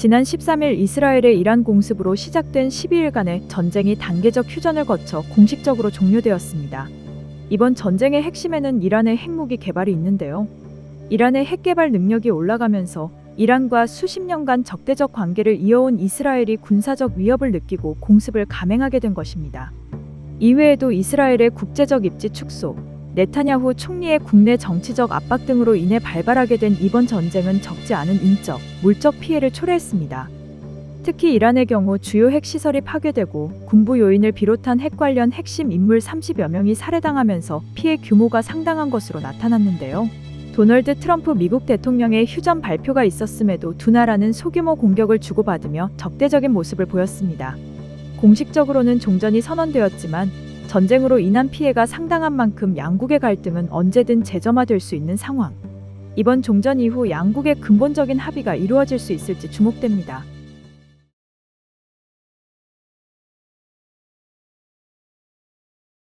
지난 13일 이스라엘의 이란 공습으로 시작된 12일간의 전쟁이 단계적 휴전을 거쳐 공식적으로 종료되었습니다. 이번 전쟁의 핵심에는 이란의 핵무기 개발이 있는데요. 이란의 핵 개발 능력이 올라가면서 이란과 수십 년간 적대적 관계를 이어온 이스라엘이 군사적 위협을 느끼고 공습을 감행하게 된 것입니다. 이외에도 이스라엘의 국제적 입지 축소, 네타냐후 총리의 국내 정치적 압박 등으로 인해 발발하게 된 이번 전쟁은 적지 않은 인적, 물적 피해를 초래했습니다. 특히 이란의 경우 주요 핵시설이 파괴되고 군부 요인을 비롯한 핵 관련 핵심 인물 30여 명이 살해당하면서 피해 규모가 상당한 것으로 나타났는데요. 도널드 트럼프 미국 대통령의 휴전 발표가 있었음에도 두 나라는 소규모 공격을 주고받으며 적대적인 모습을 보였습니다. 공식적으로는 종전이 선언되었지만 전쟁으로 인한 피해가 상당한 만큼 양국의 갈등은 언제든 재점화될 수 있는 상황. 이번 종전 이후 양국의 근본적인 합의가 이루어질 수 있을지 주목됩니다.